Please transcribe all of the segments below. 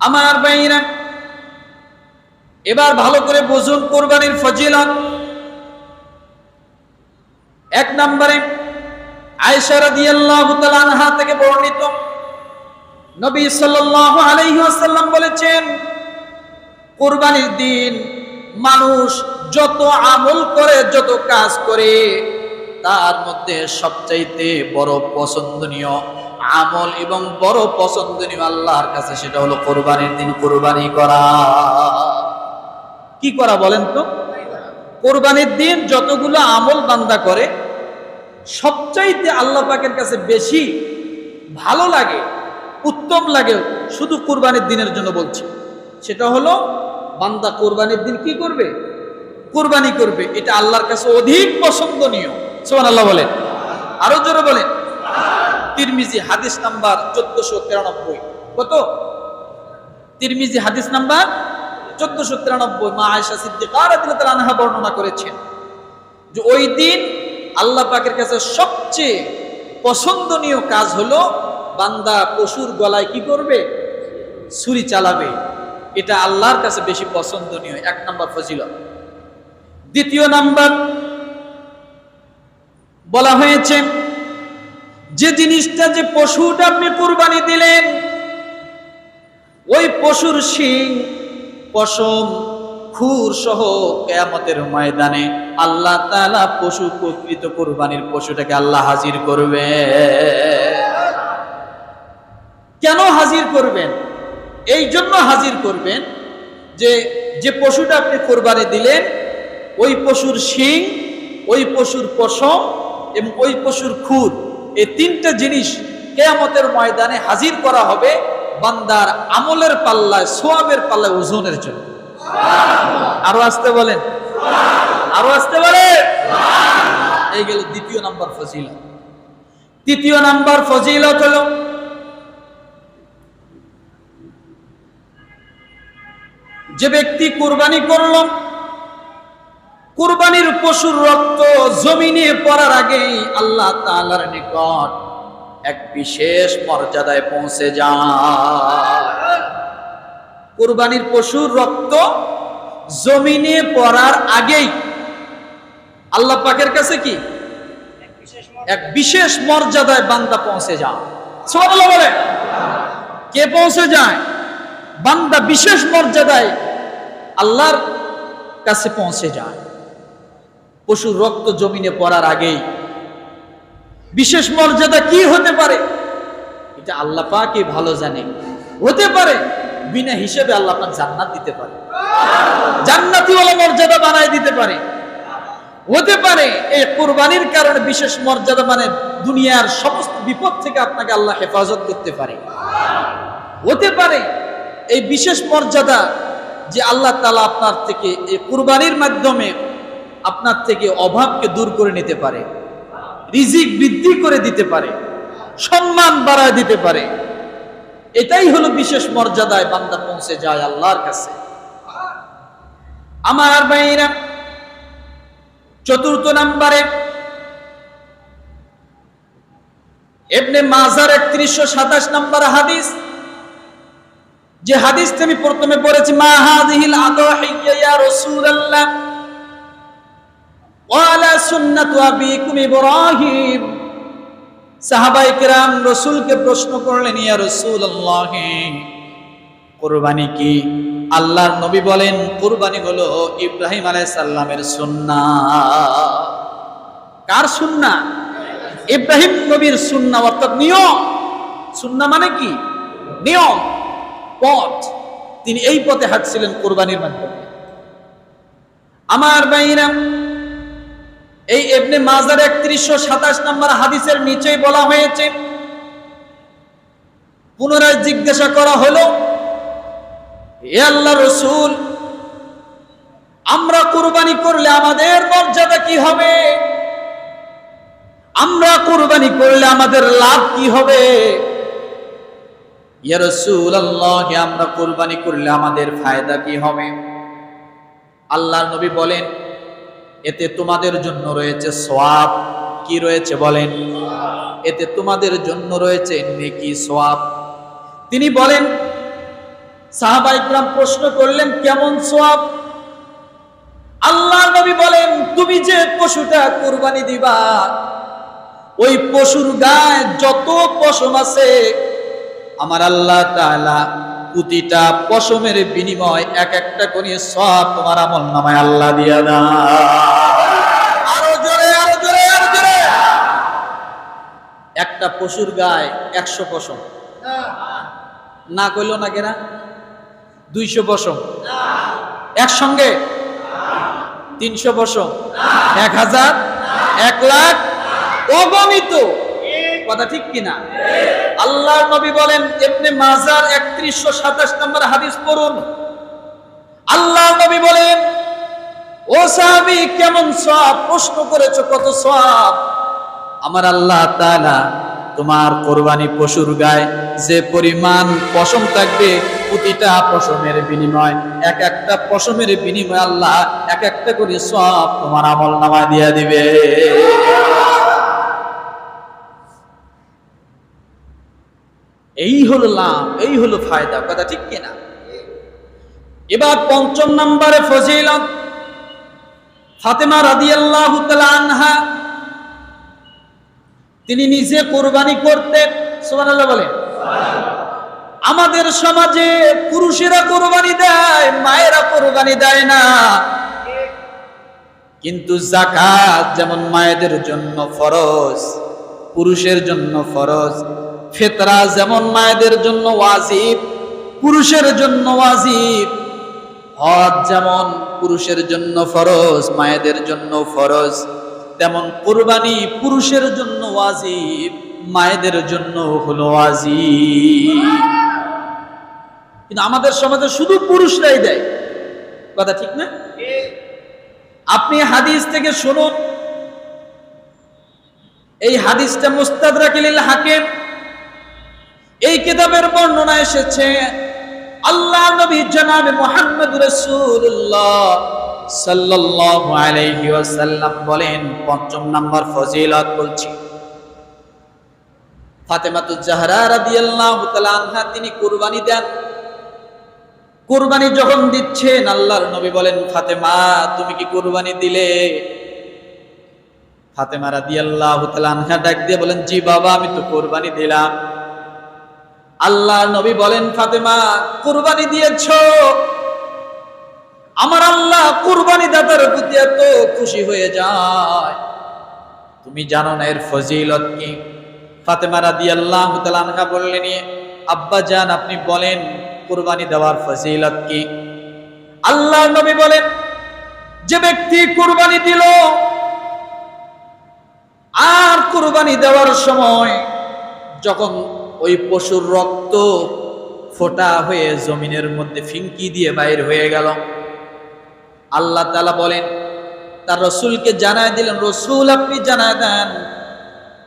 আমার বাইরা এবার ভালো করে বুঝুন কোরবানির ফজিলত। এক নম্বরে থেকে বর্ণিত নবী বলেছেন, কোরবানির দিন মানুষ যত আমল করে, যত কাজ করে, তার মধ্যে সবচাইতে বড় পছন্দনীয় আমল এবং বড় পছন্দনীয় আল্লাহর কাছে, সেটা হলো কোরবানির দিন কোরবানি করা। কি করা বলেন তো? কোরবানির দিন যতগুলো আমল বান্দা করে, সবচাইতে আল্লাহ পাকের কাছে বেশি ভালো লাগে, উত্তম লাগে শুধু কোরবানির দিনের জন্য বলছি। সেটা হলো, বান্দা কোরবানির দিন কি করবে? কোরবানি করবে। এটা আল্লাহর কাছে অধিক পছন্দনীয়। সোমান আল্লাহ বলেন। আরও জোরে বলেন। তিরমিজি হাদিস নাম্বার চোদ্দশো তিরানব্বই। কত? তিরমিজি হাদিস নাম্বার চোদ্দশো তিরানব্বই। মা আয়সা বর্ণনা করেছেন যে ওই দিন আল্লাহ পাকের কাছে সবচেয়ে পছন্দনীয় কাজ হলো বান্দা পশুর গলায় কি করবে? ছুরি চালাবে। এটা আল্লাহর কাছে বেশি পছন্দনীয়, এক নম্বর ফজিলত। দ্বিতীয় নাম্বার বলা হয়েছে যে জিনিসটা যে পশুটা আপনি কুরবানি দিলেন, ওই পশুর শিং, পশম, খুর সহ কেয়ামতের ময়দানে আল্লাহ তাআলা পশু প্রকৃত কোরবানির পশুটাকে আল্লাহ হাজির করবে। কেন হাজির করবেন? এই জন্য হাজির করবেন যে যে পশুটা আপনি কোরবানি দিলেন, ওই পশুর শিং, ওই পশুর পশম এবং ওই পশুর খুর। এই তিনটা জিনিস কেয়ামতের ময়দানে হাজির করা হবে বান্দার আমলের পাল্লায়, সোয়াবের পাল্লায়, ওজনের জন্য। আরও আসতে বলেন। আরও আসতে বলে এই গেল দ্বিতীয় নাম্বার ফজিলত। তৃতীয় নাম্বার ফজিলত হলো যে ব্যক্তি কুরবানি করল কুরবানির পশুর রক্ত জমিনে পড়ার আগেই আল্লাহ তাআলার নিকট এক বিশেষ মর্যাদায় পৌঁছে যায়। কুরবানির পশুর রক্ত জমিনে পড়ার আগেই আল্লাহ পাকের কাছে কি? এক বিশেষ মর্যাদায় বান্দা পৌঁছে যায়। সুবহানাল্লাহ বলে। কে পৌঁছে যায়? বান্দা বিশেষ মর্যাদায় আল্লাহর কাছে পৌঁছে যায়। পশুর রক্ত জমিনে পড়ার আগেই। বিশেষ মর্যাদা কি হতে পারে? এটা আল্লাহ পাকই ভালো জানে। হতে পারে, বিনা হিসেবে আল্লাহ আপনার জান্নাত দিতে পারে। জান্নাতি ওলা মর্যাদা বানায় দিতে পারে। হতে পারে, এই কোরবানির কারণে বিশেষ মর্যাদা মানে দুনিয়ার সমস্ত বিপদ থেকে আপনাকে আল্লাহ হেফাজত করতে পারে। হতে পারে, এই বিশেষ মর্যাদা যে আল্লাহ তালা আপনার থেকে এই কুরবানির মাধ্যমে আপনার থেকে অভাবকে দূর করে নিতে পারে, রিজিক বৃদ্ধি করে দিতে পারে, সম্মান বাড়ায় দিতে পারে। এটাই হলো বিশেষ মর্যাদায় বান্দা পৌঁছে যায় আল্লাহর কাছে। আমার ভাইরা চতুর্থ নাম্বারে এমনি মাজার একত্রিশশো সাতাশ নাম্বার হাদিস। যে হাদিস আমি প্রথমে পড়েছি, মা হাদিহিল আদাহিয়া রাসূলুল্লাহ। ওয়ালা ইব্রাহিম। রাসূলকে প্রশ্ন করলেন কি? আল্লাহর নবী বলেন হলো ইব্রাহিম সুন্নাহ কার ইব্রাহিম নবীর সুন্নাহ অর্থাৎ নিয়ম। সুন্নাহ মানে কি? নিয়ম, পথ। তিনি এই পথে হাঁটছিলেন কোরবানির মাধ্যমে। আমার বাইরা এই এবনে মাজার একত্রিশশো সাতাশ নম্বর হাদিসের নিচেই বলা হয়েছে, পুনরায় জিজ্ঞাসা করা হলো এ আল্লাহ রসুল, আমরা কুরবানি করলে আমাদের মর্যাদা কি হবে? আমরা কুরবানি করলে আমাদের লাভ কি হবে? আমরা কুরবানি করলে আমাদের ফায়দা কি হবে? আল্লাহ নবী বলেন এতে তোমাদের জন্য রয়েছে সওয়াব। কি রয়েছে বলেন? এতে তোমাদের জন্য রয়েছে নেকি সওয়াব। তিনি বলেন, সাহাবা ইকরাম প্রশ্ন করলেন, কেমন সোয়াব আল্লাহ নবী বলেন, তুমি যে পশুটা কুরবানি দিবা, ওই পশুর গায়ে যত পশম আছে, আমার আল্লাহ তাআলা প্রতিটা পশমের বিনিময় এক একটা করে সব তোমার আমল নামায় আল্লাহ দিয়া না আরও একটা পশুর গায়ে একশো পশম। না কইল না কেনা? দুইশো পশম। একসঙ্গে? তিনশো পশম। এক হাজার? এক লাখ? অগমিত কথা ঠিক কিনা? আল্লাহ নবী বলেন এমনি মাজার একত্রিশশো সাতাশ নম্বর হাদিস পড়ুন। আল্লাহ নবী বলেন, ও সাহাবি, কেমন সব প্রশ্ন করেছ, কত সব আমার আল্লাহ তাআলা তোমার কোরবানি পশুর গায়ে যে পরিমাণ পশম থাকবে, প্রতিটা পশমের বিনিময়, এক একটা পশমের বিনিময় আল্লাহ এক একটা করে সব তোমার আমল নামা দিয়া দিবে। এই হলো লাভ, এই হলো ফায়দা, কথা ঠিক কিনা এবার পঞ্চম নম্বরে ফজিলত, ফাতেমা রাদিয়াল্লাহু তাআলা আনহা, তিনি নিজে কোরবানি করতেন, সুবহানাল্লাহ বলেন। আমাদের সমাজে পুরুষেরা কোরবানি দেয়, মায়েরা কোরবানি দেয় না। কিন্তু জাকাত যেমন মায়েদের জন্য ফরজ, পুরুষের জন্য ফরজ ফেতরা যেমন মায়েদের জন্য ওয়াজিব, পুরুষের জন্য ওয়াজিব। হজ যেমন পুরুষের জন্য ফরজ, মায়েদের জন্য ফরজ, তেমন কোরবানি পুরুষের জন্য ওয়াজিব, মায়েদের জন্য হলো ওয়াজিব। কিন্তু আমাদের সমাজে শুধু পুরুষরাই দেয়। কথা ঠিক না? আপনি হাদিস থেকে শুনুন। এই হাদিসটা মুস্তাদরাকিল হাকিম এই কিতাবের বর্ণনা এসেছে, আল্লাহ নবী জনাব মুহাম্মদ রাসূলুল্লাহ সাল্লাল্লাহু আলাইহি ওয়াসাল্লাম বলেন, পঞ্চম নাম্বার ফজিলত বলছি। ফাতেমাতুজ জাহরা রাদিয়াল্লাহু তাআলা আনহা তিনি কুরবানি দেন। কুরবানি যখন দিচ্ছেন, আল্লাহর নবী বলেন, ফাতেমা, তুমি কি কুরবানি দিলে? ফাতেমা রাদিয়াল্লাহু তাআলা আনহা ডাক দিয়ে বলেন, জি বাবা, আমি তো কুরবানি দিলাম। আল্লাহ নবী বলেন, ফাতেমা, কুরবানি দিয়েছ? আমার আল্লাহ কুরবানি দাতার প্রতি এত খুশি হয়ে যায়। তুমি জানো না এর ফজিলত কি? ফাতেমা রাদিয়াল্লাহু আল্লাহ আনহা বললেন, আব্বা জান, আপনি বলেন, কুরবানি দেওয়ার ফজিলত কি? আল্লাহ নবী বলেন, যে ব্যক্তি কুরবানি দিল, আর কুরবানি দেওয়ার সময় যখন ওই পশুর রক্ত ফোটা হয়ে জমিনের মধ্যে ফিঙ্কি দিয়ে বাইর হয়ে গেল। আল্লাহ তালা বলেন, তার রসুলকে জানায় দিলেন, রসুল, আপনি জানায় দেন,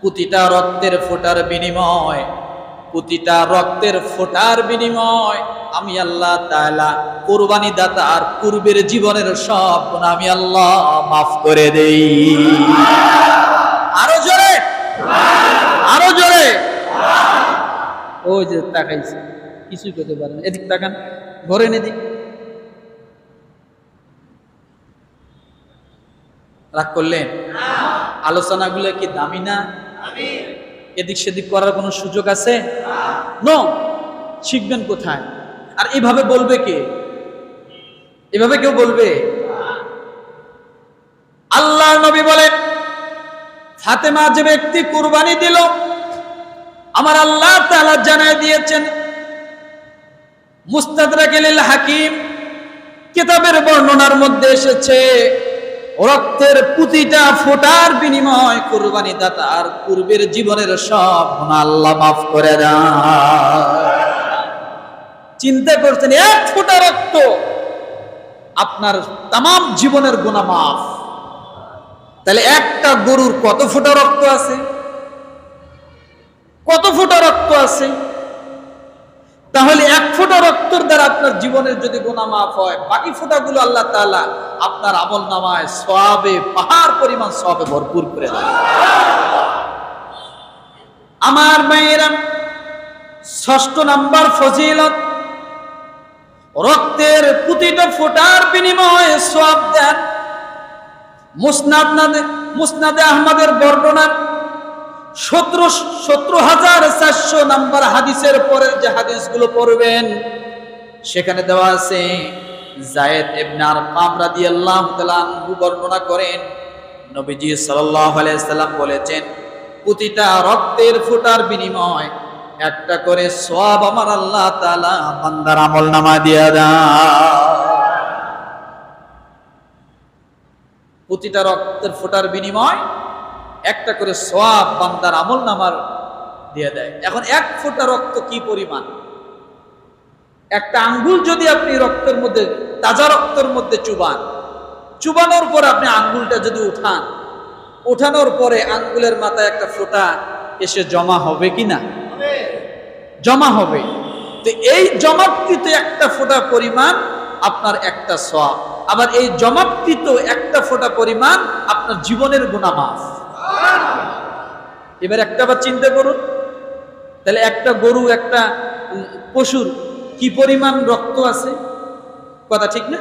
প্রতিটা রক্তের ফোটার বিনিময়, প্রতিটা রক্তের ফোটার বিনিময়, আমি আল্লাহ তালা কোরবানি দাতা আর পূর্বের জীবনের সব আমি আল্লাহ মাফ করে দেই। আরও জোরে আরও জোরে। ওই যে তাকাইছে কিছুই করতে পারেন এদিক তাকান ঘরে এদিক। রাগ করলেন? আলোচনাগুলো কি দামি না? এদিক সেদিক করার কোনো সুযোগ আছে? নো। শিখবেন কোথায়? আর এভাবে বলবে কে? এভাবে কেউ বলবে? আল্লাহ নবী বলেন ফাতেমা যে ব্যক্তি কুরবানি দিল আমার আল্লাহ তাআলা জানায় দিয়েছেন মুস্তাদরাকিল হাকিম কিতাবের বর্ণনার মধ্যে এসেছে, রক্তের প্রতিটা ফোটার বিনিময় কুরবানি দাতার পূর্বের জীবনের সব আল্লাহ মাফ করে চিন্তা করছেন, এক ফোঁটা রক্ত আপনার তাম জীবনের গুণা মাফ। তাহলে একটা গরুর কত ফোঁটা রক্ত আছে? কত ফোঁটা রক্ত আছে? তাহলে এক ফোঁটা রক্তর দ্বারা আপনার জীবনের যদি গোনা মাফ হয়, বাকি ফোঁটাগুলো আল্লাহ তাআলা আপনার আমল নামায় সবে পাহাড় পরিমাণ সবে ভরপুর করে দেয়। আমার মায়েরা, ষষ্ঠ নাম্বার ফজিলত, রক্তের প্রতিটা ফোটার বিনিময়ে সব দেন। মুসনাদ মুসনাদে আহমদের বর্ণনা সতেরো সতেরো হাজার চারশো নাম্বার হাদিসের পরে যে হাদিসগুলো সেখানে দেওয়া আছে, জায়েদ রাদিয়াল্লাহু তাআলা আনহু বর্ণনা করেন বলেছেন, প্রতিটা রক্তের ফোঁটার বিনিময় একটা করে সব আমার আল্লাহ বান্দার আমল নামা দিয়া দেয় প্রতিটা রক্তের ফোঁটার বিনিময় একটা করে সব বান্দার আমল নামার দিয়ে দেয়। এখন এক ফোঁটা রক্ত কি পরিমাণ? একটা আঙ্গুল যদি আপনি রক্তের মধ্যে তাজা রক্তের মধ্যে চুবান চুবানোর পর আপনি আঙ্গুলটা যদি উঠান উঠানোর পরে আঙ্গুলের মাথায় একটা ফোঁটা এসে জমা হবে কি না? জমা হবে। তো এই জমাকৃত একটা ফোঁটা পরিমাণ আপনার একটা সব আবার এই জমাকৃত একটা ফোঁটা পরিমাণ আপনার জীবনের গুণামাফ এবার একটা বার চিন্তা করুন, তাহলে একটা গরু, একটা পশুর কি পরিমাণ রক্ত আছে? কথা ঠিক না?